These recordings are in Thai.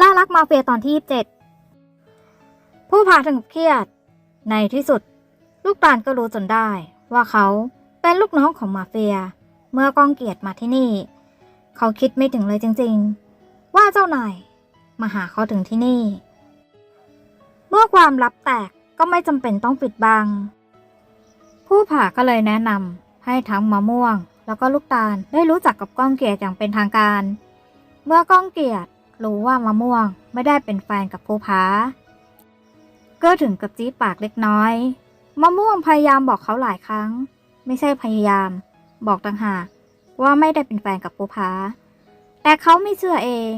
ล่ารักมาเฟียตอนที่ 27 ผู้พาถึงเครียด ในที่สุด ลูกตาลก็รู้จนได้ ว่าเขาเป็นลูกน้องของมาเฟีย เมื่อกองเกียรติมาที่นี่ เขาคิดไม่ถึงเลยจริง ๆ ว่าเจ้านายมาหาเขาถึงที่นี่ เมื่อความลับแตกก็ไม่จำเป็นต้องปิดบัง ผู้ผ่าก็เลยแนะนำให้ทั้งมะม่วง แล้วก็ลูกตาลได้รู้จักกับก้องเกียรติอย่างเป็นทางการ เมื่อก้องเกียรติ รู้ว่ามะม่วงไม่ได้เป็นแฟนกับผู้ผา ก็ถึงกับจี้ปากเล็กน้อย มะม่วงพยายามบอกเขาหลายครั้ง ไม่ใช่พยายาม บอกต่างหากว่าไม่ได้เป็นแฟนกับผู้ผา แต่เขาไม่เชื่อเอง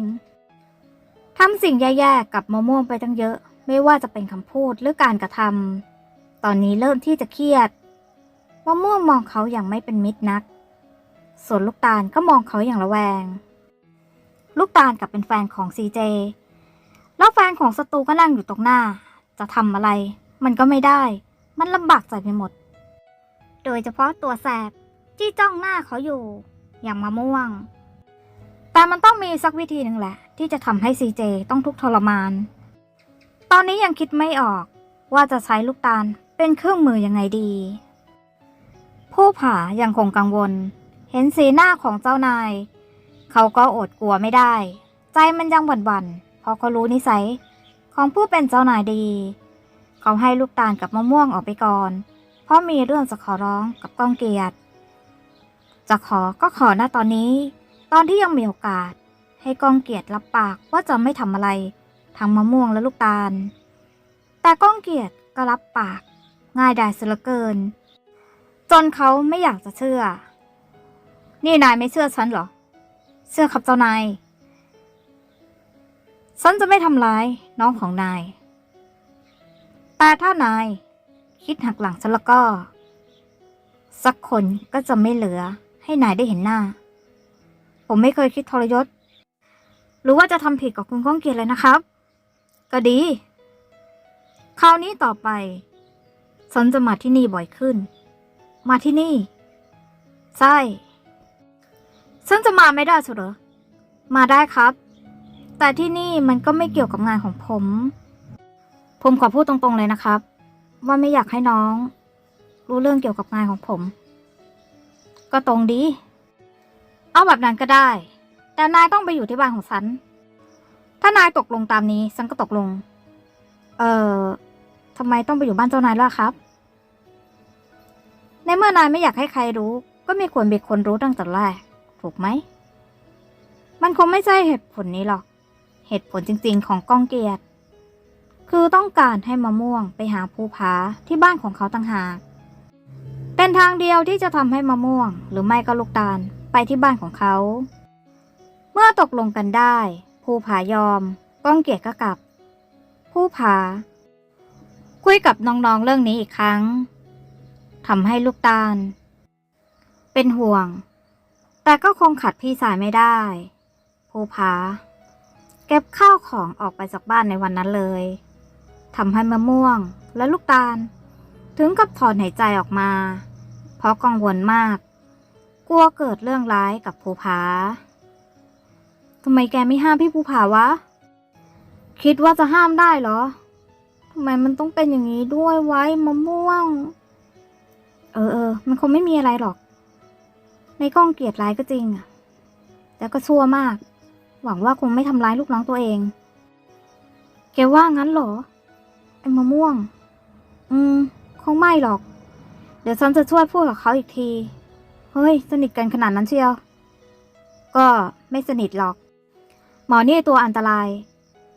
ทำสิ่งแย่ๆกับมะม่วงไปตั้งเยอะ ไม่ว่าจะเป็นคำพูดหรือการกระทำตอนนี้เริ่มที่จะเครียดมะม่วงมองเขาอย่างไม่เป็นมิตรนัก ส่วนลูกตาลก็มองเขาอย่างระแวง ลูกตาลกับเป็นแฟนของซีเจแล้วแฟนของศัตรูก็นั่งอยู่ตรงหน้า จะทำอะไร มันก็ไม่ได้ มันลำบากใจไปหมด โดยเฉพาะตัวแสบที่จ้องหน้าเขาอยู่ อย่างมะม่วง แต่มันต้องมีสักวิธีหนึ่งแหละ ที่จะทำให้ซีเจต้องทุกข์ทรมาน ตอนนี้ยังคิดไม่ออกว่าจะใช้ลูกตาลเป็นเครื่องมือยังไงดี ผู้ผายังคงกังวล เห็นสีหน้าของเจ้านาย เขาก็อดกลัวไม่ได้ ใจมันยังหวั่นๆเพราะเขารู้นิสัย ของผู้เป็นเจ้านายดี เขาให้ลูกตาลกับมะม่วงออกไปก่อน เพราะมีเรื่องจะขอร้องกับก้องเกียรติจะขอก็ขอหน้าตอนนี้ ตอนที่ยังมีโอกาส ให้ก้องเกียรติรับปากว่าจะไม่ทำอะไรทั้งมะม่วงและลูกตาล แต่ก้องเกียรติก็รับปาก ง่ายดายเสียเหลือเกิน จนเขาไม่อยากจะเชื่อ นี่นายไม่เชื่อฉันเหรอ เชื่อครับเจ้านาย ฉันจะไม่ทำร้ายน้องของนาย แต่ถ้านายคิดหักหลังฉันแล้วก็ สักคนก็จะไม่เหลือให้นายได้เห็นหน้า ผมไม่เคยคิดทรยศ หรือว่าจะทำผิดกับคุณก้องเกียรติเลยนะครับ ก็ดี คราวนี้ต่อไป ฉันจะมาที่นี่บ่อยขึ้น มาที่นี่ ใช่ ฉันจะมาไม่ได้สุดเหรอมาได้ครับ แต่ที่นี่มันก็ไม่เกี่ยวกับงานของผม ผมขอพูดตรงๆเลยนะครับ ว่าไม่อยากให้น้อง รู้เรื่องเกี่ยวกับงานของผม ก็ตรงดี เอาแบบนั้นก็ได้ แต่นายต้องไปอยู่ที่บ้านของฉัน ถ้านายตกลงตามนี้ฉันก็ตกลง เอ่อทำไมต้องไปอยู่บ้านเจ้านายล่ะครับ ในเมื่อนายไม่อยากให้ใครรู้ ก็ไม่ควรมีคนรู้ตั้งแต่แรก ถูกไหม มันคงไม่ใช่เหตุผลนี้หรอก เหตุผลจริงๆ ของก้องเกียรติ คือต้องการให้มะม่วงไปหาภูผาที่บ้านของเขาต่างหาก เป็นทางเดียวที่จะทำให้มะม่วง หรือไม่ก็ลูกตาลไปที่บ้านของเขา เมื่อตกลงกันได้ ภูผายอม ก้องเกียรติก็กลับ ภูผา คุยกับน้องๆเรื่องนี้อีกครั้งทำให้ลูกตาล เป็นห่วง แต่ก็คงขัดพี่สายไม่ได้ ภูผาเก็บข้าวของออกไปจากบ้านในวันนั้นเลยทำให้มะม่วงและลูกตาล ถึงกับถอนหายใจออกมา เพราะกังวลมาก กลัวเกิดเรื่องร้ายกับภูผาทำไมแกไม่ห้ามพี่ภูผาวะ คิดว่าจะห้ามได้เหรอทำไมมันต้องเป็นอย่างนี้ด้วยไว้มะม่วง เออเออมันคงไม่มีอะไรหรอก ในกล้องเกลียดร้ายก็จริงอะแต่ก็ชั่วมาก หวังว่าคงไม่ทำร้ายลูกน้องตัวเอง แกว่างั้นเหรอ ไอ้มะม่วง อืม คงไม่หรอก เดี๋ยวฉันจะช่วยพูดกับเขาอีกที เฮ้ย สนิทกันขนาดนั้นเชียว ก็ไม่สนิทหรอก หมอนี่ตัวอันตราย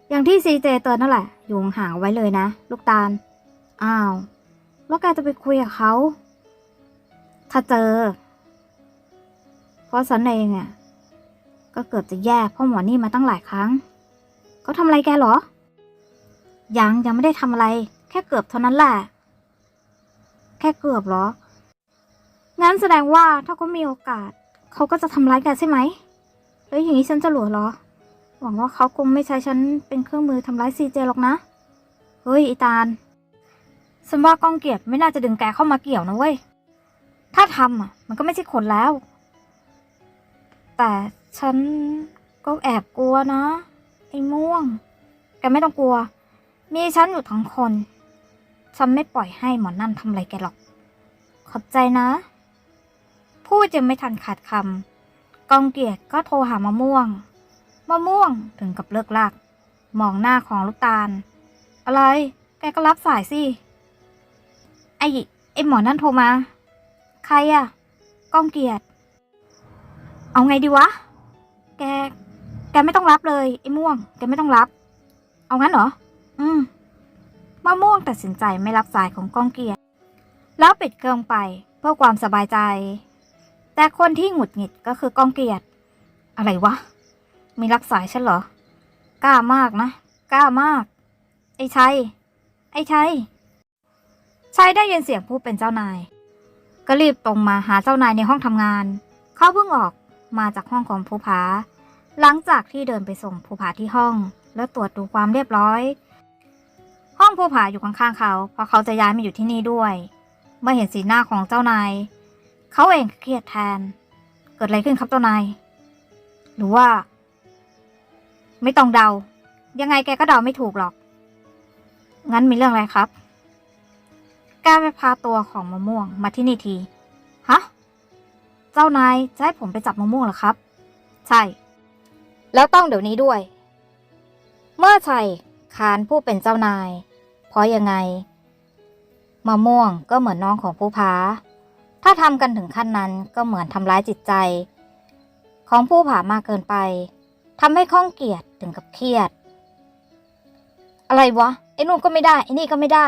อย่างที่ซีเจเตือนนั่นแหละ อยู่ห่างไว้เลยนะ ลูกตาล อ้าว แล้วแกจะไปคุยกับเขา ถ้าเจอ ราะฉันเองอะก็เกือบจะแย่พ่อหมอนี่มาตั้งหลายครั้งก็ทำอะไรแกเหรอ ยังยังไม่ได้ทำอะไร แค่เกือบเท่านั้นแหละ แค่เกือบเหรอ งั้นแสดงว่าถ้าเขามีโอกาส เขาก็จะทำร้ายแกใช่ไหม แล้วอย่างนี้ฉันจะหลัวเหรอ หวังว่าเขาคงไม่ใช้ฉันเป็นเครื่องมือทำร้ายซีเจหรอกนะ เฮ้ยอีตาลฉันว่ากองเกียรติไม่น่าจะดึงแกเข้ามาเกี่ยวนะเว้ย ถ้าทำอะ มันก็ไม่ใช่คนแล้ว แต่ฉันก็แอบกลัวนะ ไอ้ม่วง แกไม่ต้องกลัว มีฉันอยู่ทั้งคน ฉันไม่ปล่อยให้หมอนั่นทำอะไรแกหรอก ขอบใจนะ พูดยังไม่ทันขาดคำกองเกียรติก็โทรหามะม่วง มะม่วงถึงกับเลิกลากมองหน้าของลูกตาล อะไร แกก็รับสายสิ ไอ้ไอ้หมอนั่นโทรมา ใครอะก้องเกียรติ เอาไงดีวะ แก แกไม่ต้องรับเลยไอ้ม่วง แกไม่ต้องรับ เอางั้นเหรอ อืมมะม่วงตัดสินใจไม่รับสายของก้องเกียรติแล้วปิดเครื่องไปเพื่อความสบายใจ แต่คนที่หงุดหงิดก็คือก้องเกียรติอะไรวะ มีรับสายฉันเหรอ กล้ามากนะ กล้ามาก ไอ้ชัย ไอ้ชัย ชัยได้ยินเสียงผู้เป็นเจ้านาย ก็รีบตรงมาหาเจ้านายในห้องทำงาน เขาเพิ่งออก มาจากห้องของภูผา หลังจากที่เดินไปส่งภูผาที่ห้อง แล้วตรวจดูความเรียบร้อย ห้องภูผาอยู่ข้างๆเขา เพราะเขาจะย้ายมาอยู่ที่นี่ด้วยเมื่อเห็นสีหน้าของเจ้านาย เขาเองเครียดแทน เกิดอะไรขึ้นครับเจ้านาย หรือว่า ไม่ต้องเดา ยังไงแกก็เดาไม่ถูกหรอก งั้นมีเรื่องอะไรครับ แกไปพาตัวของมะม่วงมาที่นี่ที ฮะ เจ้านายจะให้ผมไปจับมะม่วงเหรอครับ ใช่ แล้วต้องเดี๋ยวนี้ด้วย เมื่อชัยคานผู้เป็นเจ้านาย เพราะยังไงมะม่วงก็เหมือนน้องของผู้พา ถ้าทำกันถึงขั้นนั้นก็เหมือนทำร้ายจิตใจ ของผู้ผามากเกินไปทำให้ข้องเกียจถึงกับเครียด อะไรวะไอ้นู่นก็ไม่ได้ไอ้นี่ก็ไม่ได้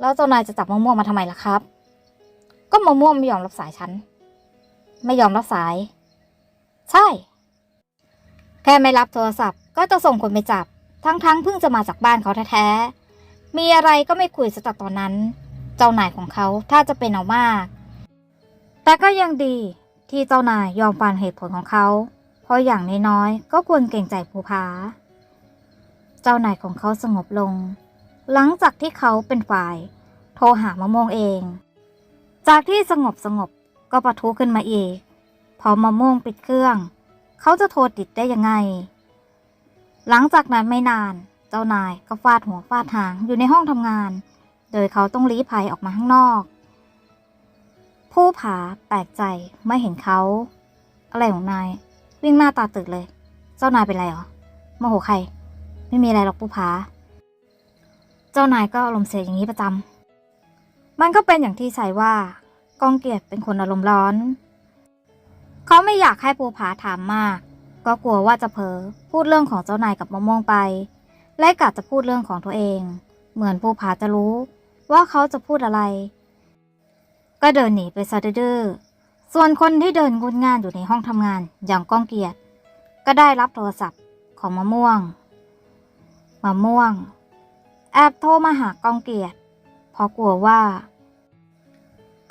แล้วเจ้านายจะจับมะม่วงมาทำไมล่ะครับ ก็มะม่วงไม่ยอมรับสายฉัน ไม่ยอมรับสาย ใช่ แค่ไม่รับโทรศัพท์ก็จะส่งคนไปจับ ทั้งๆเพิ่งจะมาจากบ้านเขาแท้ๆ มีอะไรก็ไม่คุยสตัดตอนนั้น เจ้านายของเขาถ้าจะเป็นเอามาก แต่ก็ยังดีที่เจ้านายยอมฟังเหตุผลของเขา เพราะอย่างน้อยๆก็ควรเกรงใจภูผา เจ้านายของเขาสงบลง หลังจากที่เขาเป็นฝ่าย โทรหามะม่วงเอง จากที่สงบสงบ ก็ปะทุขึ้นมาอีก พอมะม่วงปิดเครื่อง เขาจะโทรติดได้ยังไง หลังจากนั้นไม่นาน เจ้านายก็ฟาดหัวฟาดหางอยู่ในห้องทำงาน โดยเขาต้องลี้ภัยออกมาข้างนอก ผู้ผาแปลกใจไม่เห็นเขา อะไรของนาย วิ่งหน้าตาตึกเลย เจ้านายเป็นไรหรอโมโหใคร ไม่มีอะไรหรอกผู้ผา เจ้านายก็อารมณ์เสียอย่างนี้ประจำมันก็เป็นอย่างที่ใส่ว่า กองเกียรติเป็นคนอารมณ์ร้อน เขาไม่อยากให้ภูผาถามมาก ก็กลัวว่าจะเผลอพูดเรื่องของเจ้านายกับมะม่วงไป และกะจะพูดเรื่องของตัวเอง เหมือนภูผาจะรู้ว่าเขาจะพูดอะไร ก็เดินหนีไปซะดื้อส่วนคนที่เดินงุนงานอยู่ในห้องทำงานอย่างก้องเกียรติ ก็ได้รับโทรศัพท์ของมะม่วง มะม่วง แอบโทรมาหาก้องเกียรติเพราะกลัวว่า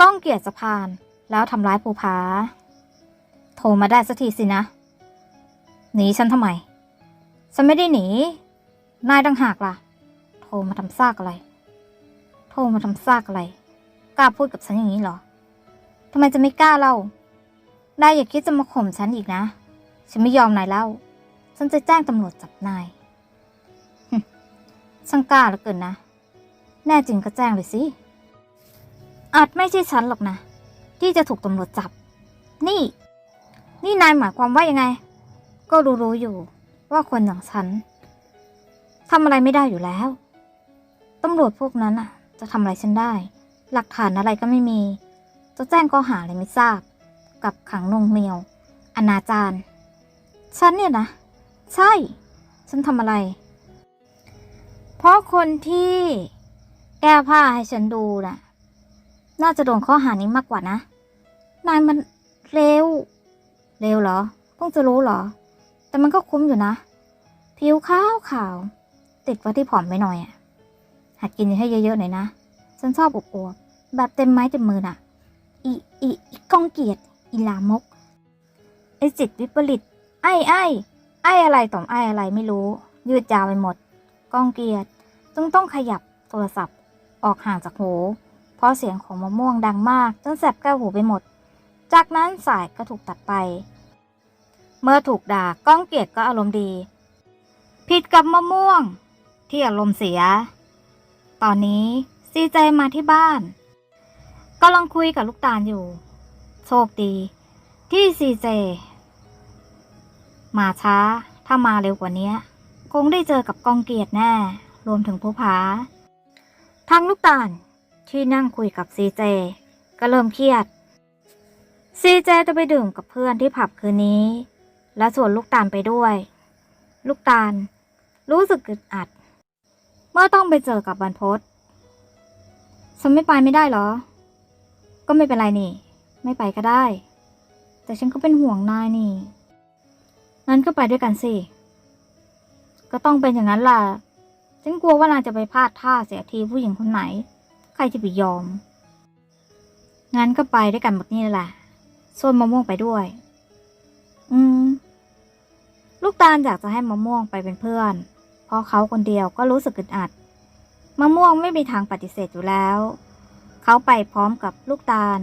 ก้องเกียรติจะพาน แล้วทำร้ายภูผา โทรมาได้สักทีสินะ หนีฉันทำไม ฉันไม่ได้หนี นายดังหากล่ะ โทรมาทำซากอะไร โทรมาทำซากอะไร กล้าพูดกับฉันอย่างนี้เหรอทำไมจะไม่กล้าเล่านายอย่าคิดจะมาข่มฉันอีกนะ ฉันไม่ยอมนายเล่า ฉันจะแจ้งตำรวจจับนายหึช่างกล้าเหลือเกินนะ แน่จริงก็แจ้งเลยสิ อาจไม่ใช่ฉันหรอกนะ ที่จะถูกตำรวจจับ นี่ นี่นายหมายความว่ายังไง ก็รู้ๆอยู่ว่าคนอย่างฉันทำอะไรไม่ได้อยู่แล้วตำรวจพวกนั้นอะ จะทำอะไรฉันได้ หลักฐานอะไรก็ไม่มี จะแจ้งข้อหาอะไรไม่ทราบ กับขังนงเหนียว อนาจารฉันเนี่ยนะ ใช่ ฉันทำอะไร เพราะคนที่แก้ผ้าให้ฉันดูน่ะ น่าจะโดนข้อหานี้มากกว่านะ นายมันเร็ว เร็วเหรอเพิ่งจะรู้เหรอ แต่มันก็คุ้มอยู่นะ ผิวขาวขาว ติดไว้ที่ผอมไปหน่อยอะ หัดกินให้เยอะๆหน่อยนะ ฉันชอบอบอวบๆแบบเต็มไม้เต็มมือน่ะ อีอีอีกองเกียรติอีลามก ไอจิตวิปริต ไอ้ไอ้ไอ้อะไรต่อมไอ้อะไรไม่รู้ ยืดยาวไปหมด กองเกียรติจึงต้องขยับโทรศัพท์ออกห่างจากหู เพราะเสียงของมะม่วงดังมากจนแสบแก้วหูไปหมด จากนั้นสายก็ถูกตัดไป เมื่อถูกด่าก้องเกียรติก็อารมณ์ดี ผิดกับมะม่วง ที่อารมณ์เสีย ตอนนี้ซีเจมาที่บ้านกำลังคุยกับลูกตาลอยู่ โชคดี ที่ซีเจ มาช้า ถ้ามาเร็วกว่านี้ คงได้เจอกับกองเกียรติแน่ รวมถึงผู้ผาทางลูกตาล ที่นั่งคุยกับซีเจ ก็เริ่มเครียด ซีเจจะไปดื่มกับเพื่อนที่ผับคืนนี้ และส่วนลูกตาลไปด้วย ลูกตาล รู้สึกอึดอัด เมื่อต้องไปเจอกับบรรพศฉันไม่ไปไม่ได้เหรอ ก็ไม่เป็นไรนี่ ไม่ไปก็ได้ แต่ฉันก็เป็นห่วงนายนี่งั้นก็ไปด้วยกันสิ ก็ต้องเป็นอย่างนั้นล่ะ ฉันกลัวว่านายจะไปพลาดท่าเสียทีผู้หญิงคนไหน รจะไปยอม งั้นก็ไปด้วยกันหมดนี่แหละส่วนมะม่วงไปด้วย อืม ลูกตาลอยากจะให้มะม่วงไปเป็นเพื่อน เพราะเขาคนเดียวก็รู้สึกอึดอัด มะม่วงไม่มีทางปฏิเสธอยู่แล้ว เขาไปพร้อมกับลูกตาล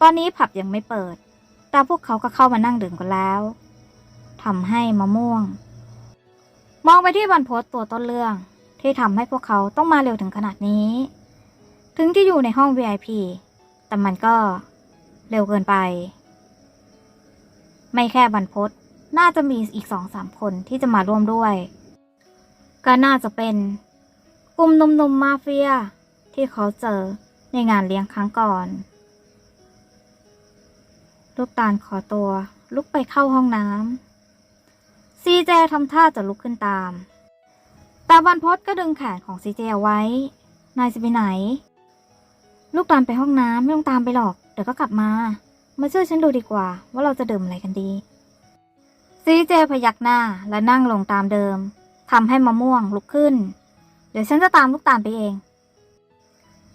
ตอนนี้ผับยังไม่เปิด แต่พวกเขาก็เข้ามานั่งดื่มกันแล้วทำให้มะม่วง มองไปที่บรรพตตัวต้นเรื่อง ที่ทำให้พวกเขาต้องมาเร็วถึงขนาดนี้ ถึงจะอยู่ในห้อง VIP แต่มันก็เร็วเกินไป ไม่แค่บรรพตน่าจะมีอีกสองสามคนที่จะมาร่วมด้วย ก็น่าจะเป็น กลุ่มนุ่มๆมาเฟีย ที่เขาเจอในงานเลี้ยงครั้งก่อน ลูกตาลขอตัวลุกไปเข้าห้องน้ำซีเจทำท่าจะลุกขึ้นตาม แต่บรรพตก็ดึงแขนของซีเจเอาไว้ นายจะไปไหน ลูกตาลไปห้องน้ำไม่ต้องตามไปหรอก เดี๋ยวก็กลับมา มาช่วยฉันดูดีกว่า ว่าเราจะดื่มอะไรกันดี ซีเจพยักหน้าและนั่งลงตามเดิมทำให้มะม่วงลุกขึ้น เดี๋ยวฉันจะตามลูกตาลไปเอง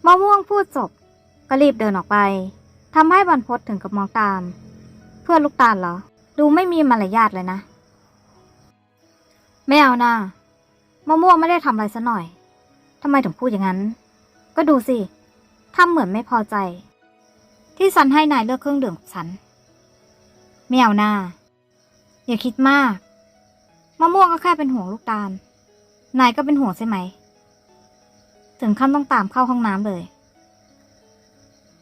มะม่วงพูดจบก็รีบเดินออกไปทำให้บรรพตถึงกับมองตาม เพื่อนลูกตาลเหรอ ดูไม่มีมารยาทเลยนะ ไม่เอานะมะม่วงไม่ได้ทำอะไรซะหน่อยทำไมถึงพูดอย่างนั้น ก็ดูสิ ทำเหมือนไม่พอใจ ที่ฉันให้นายเลือกเครื่องดื่มฉัน ไม่เอาหน้า อย่าคิดมาก มะม่วงก็แค่เป็นห่วงลูกตาล นายก็เป็นห่วงใช่ไหม ถึงขั้นต้องตามเข้าห้องน้ำเลย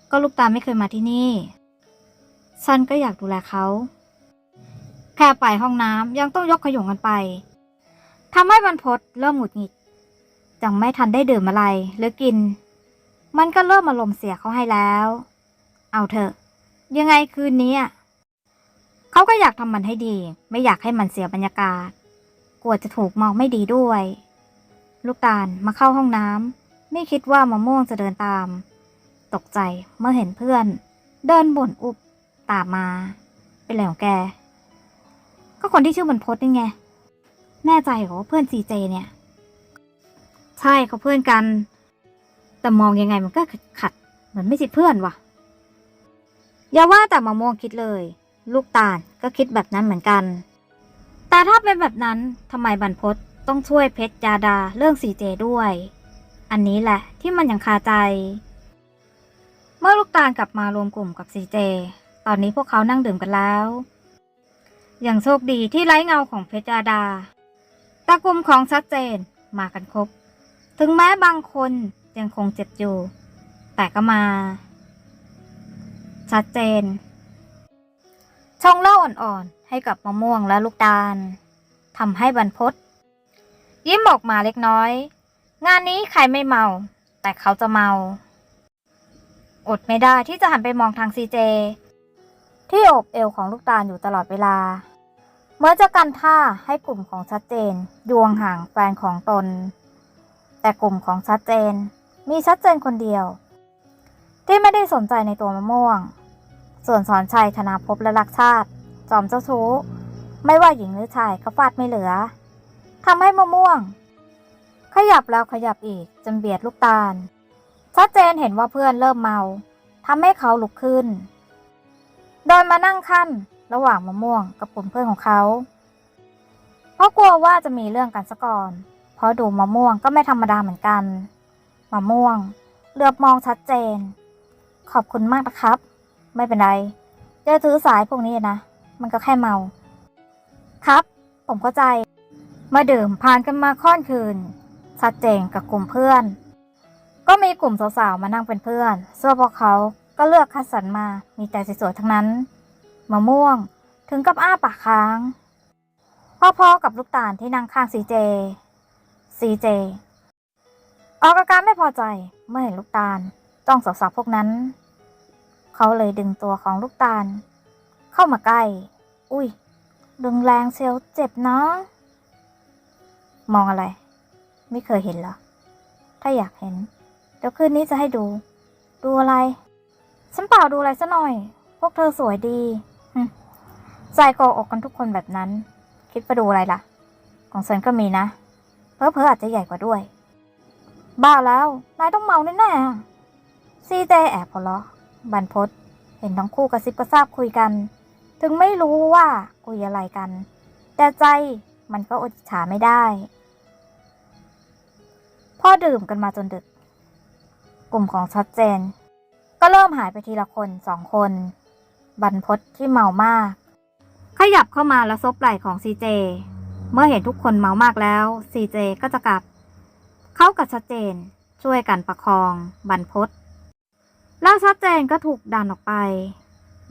ก็ลูกตาลไม่เคยมาที่นี่ ฉันก็อยากดูแลเขา แค่ไปห้องน้ำยังต้องยกขยงกันไปทำให้บรรพตเริ่มหงุดหงิดยังไม่ทันได้ดื่มอะไรหรือกิน มันก็เริ่มอารมณ์เสียเขาให้แล้ว เอาเถอะ ยังไงคืนนี้เขาก็อยากทำมันให้ดี ไม่อยากให้มันเสียบรรยากาศ กลัวจะถูกมองไม่ดีด้วย ลูกตาลมาเข้าห้องน้ำไม่คิดว่ามะม่วงจะเดินตาม ตกใจเมื่อเห็นเพื่อน เดินบ่นอุบตามมา เป็นอะไรของแก ก็คนที่ชื่อบรรพตนี่ไง แน่ใจเหรอเพื่อนซีเจเนี่ย ใช่เขาเพื่อนกัน แต่มองยังไงมันก็ขัดเหมือนไม่ใช่เพื่อนว่ะ อย่าว่าแต่มะม่วงคิดเลย ลูกตาลก็คิดแบบนั้นเหมือนกัน แต่ถ้าเป็นแบบนั้นทำไมบรรพตต้องช่วยเพชรยาดาเรื่องซีเจด้วย อันนี้แหละที่มันยังคาใจ เมื่อลูกตาลกลับมารวมกลุ่มกับซีเจ ตอนนี้พวกเขานั่งดื่มกันแล้ว อย่างโชคดีที่ไร้เงาของเพชรยาดาตากลุ่มของชัดเจนมากันครบ ถึงแม้บางคน ยังคงเจ็บอยู่ แต่ก็มา ชัดเจนชงเหล้าอ่อนๆ ให้กับมะม่วงและลูกตาลทำให้บรรพตยิ้มออกมาเล็กน้อย งานนี้ใครไม่เมา แต่เขาจะเมา อดไม่ได้ที่จะหันไปมองทางซีเจ ที่โอบเอวของลูกตาลอยู่ตลอดเวลา เมื่อจะกันท่าให้กลุ่มของชัดเจนยวงห่างแฟนของตน แต่กลุ่มของชัดเจน มีชัดเจนคนเดียว ที่ไม่ได้สนใจในตัวมะม่วง ส่วนสอนชัยธนาภพและรักชาติ จอมเจ้าชู้ ไม่ว่าหญิงหรือชายก็ฟาดไม่เหลือทำให้มะม่วง ขยับแล้วขยับอีกจนเบียดลูกตาล ชัดเจนเห็นว่าเพื่อนเริ่มเมาทำให้เขาลุกขึ้นเดินมานั่งขั้นระหว่างมะม่วงกับกลุ่มเพื่อนของเขา เพราะกลัวว่าจะมีเรื่องกันซะก่อน เพราะดูมะม่วงก็ไม่ธรรมดาเหมือนกัน มะม่วง เหลือบมองชัดเจน ขอบคุณมากนะครับ ไม่เป็นไรจะถือสายพวกนี้นะ มันก็แค่เมา ครับ ผมเข้าใจ มาดื่มผ่านกันมาค่อนคืน ชัดเจนกับกลุ่มเพื่อน ก็มีกลุ่มสาวๆมานั่งเป็นเพื่อนส่วนพวกเขาก็เลือกคัดสรรมา มีแต่สวยๆทั้งนั้น มะม่วง ถึงกับอ้าปากค้าง พ่อๆกับลูกตาลที่นั่งข้างซีเจซีเจ ออกอาการไม่พอใจเมื่อเห็นลูกตาลจ้องสาวๆพวกนั้น เขาเลยดึงตัวของลูกตาล เข้ามาใกล้ อุ้ย ดึงแรงเซลเจ็บเนาะมองอะไร ไม่เคยเห็นเหรอ ถ้าอยากเห็น เดี๋ยวคืนนี้จะให้ดู ดูอะไร ฉันเปล่าดูอะไรซะหน่อย พวกเธอสวยดีหึใจโกอกกันทุกคนแบบนั้น คิดไปดูอะไรล่ะ ของฉันก็มีนะ เพอเพออาจจะใหญ่กว่าด้วย บ้าแล้ว นายต้องเมาแน่ๆซีเจแอบหัวเราะบันพศเห็นทั้งคู่กระซิบกระซาบคุยกัน ถึงไม่รู้ว่าคุยอะไรกัน แต่ใจมันก็อดฉาไม่ได้ พ่อดื่มกันมาจนดึก กลุ่มของชัดเจน ก็เริ่มหายไปทีละคนสองคน บรรพศที่เมามาก ขยับเข้ามาแล้วซบไหล่ของซีเจ เมื่อเห็นทุกคนเมามากแล้วซีเจก็จะกลับ เข้ากับชัดเจน ช่วยกันประคองบรรพศแล้วชัดเจนก็ถูกดันออกไป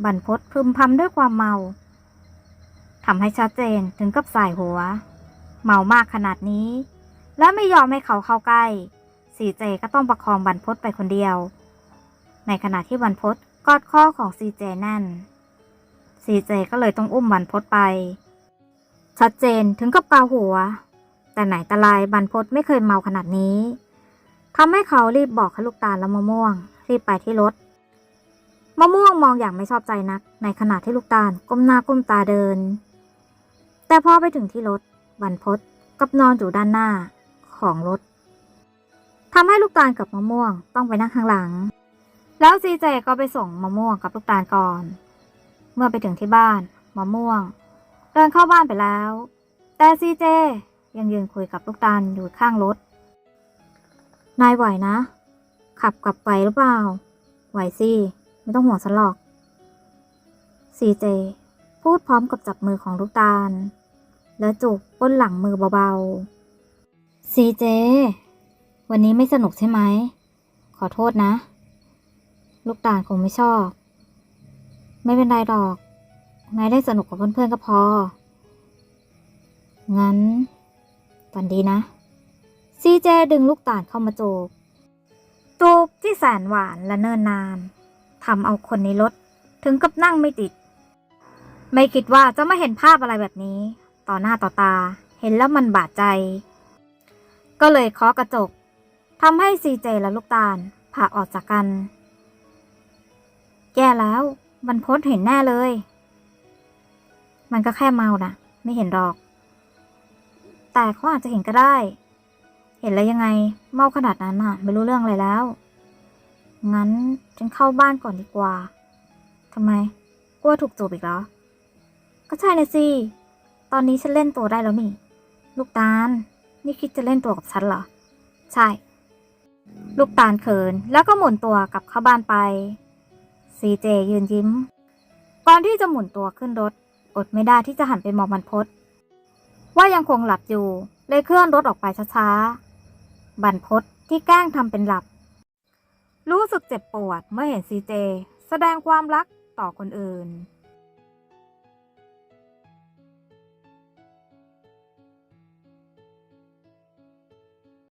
บรรพศพึมพำด้วยความเมาทำให้ชัดเจนถึงกับสายหัว เมามากขนาดนี้ และไม่ยอมให้เขาเข้าใกล้ซีเจก็ต้องประคองบรรพศไปคนเดียว ในขณะที่บรรพศกอดข้อของซีเจแน่นซีเจก็เลยต้องอุ้มบรรพศไป ชัดเจนถึงกับเกาหัว แต่ไหนแต่ไรบรรพศไม่เคยเมาขนาดนี้ทำให้เขารีบบอกให้ลูกตาลและมะม่วง รีบไปที่รถมะม่วงมองอย่างไม่ชอบใจนัก ในขณะที่ลูกตาลก้มหน้าก้มตาเดิน แต่พอไปถึงที่รถบรรพศกับนอนอยู่ด้านหน้าของรถทำให้ลูกตาลกับมะม่วงต้องไปนั่งข้างหลัง แล้วซีเจก็ไปส่งมะม่วงกับลูกตาลก่อน เมื่อไปถึงที่บ้านมะม่วง เดินเข้าบ้านไปแล้ว แต่ซีเจ ยังยืนคุยกับลูกตาลอยู่ข้างรถ นายไหวนะ ขับกลับไปหรือเปล่า ไหวสิ ไม่ต้องห่วงฉันหรอกซีเจพูดพร้อมกับจับมือของลูกตาล แล้วจูบบนหลังมือเบาๆซีเจวันนี้ไม่สนุกใช่ไหม ขอโทษนะ ลูกตาลคงไม่ชอบ ไม่เป็นไรหรอก นายได้สนุกกับเพื่อนๆก็พอ งั้น ฝันดีนะ ซีเจดึงลูกตาลเข้ามาจูบจูบที่แสนหวานและเนิ่นนานทำเอาคนในรถถึงกับนั่งไม่ติด ไม่คิดว่าจะมาเห็นภาพอะไรแบบนี้ ต่อหน้าต่อตาเห็นแล้วมันบาดใจ ก็เลยเคาะกระจกทำให้ซีเจและลูกตาลพาออกจากกัน แย่แล้วมันโพสเห็นแน่เลย มันก็แค่เมานะไม่เห็นหรอก แต่เขาอาจจะเห็นก็ได้ เห็นแล้วยังไง เมาขนาดนั้นอะไม่รู้เรื่องอะไรแล้ว งั้นฉันเข้าบ้านก่อนดีกว่า ทำไม กลัวถูกจูบอีกเหรอ ก็ใช่นะสิ ตอนนี้ฉันเล่นตัวได้แล้วนี่ ลูกตาล นี่คิดจะเล่นตัวกับฉันเหรอ ใช่ ลูกตาลเขิน แล้วก็หมุนตัวกลับเข้าบ้านไป ซีเจยืนยิ้ม ก่อนที่จะหมุนตัวขึ้นรถ อดไม่ได้ที่จะหันไปมองบรรพศ ว่ายังคงหลับอยู่ เลยเคลื่อนรถออกไปช้าๆ บันพศที่แกล้งทำเป็นหลับ รู้สึกเจ็บปวดเมื่อเห็นซีเจ แสดงความรักต่อคนอื่น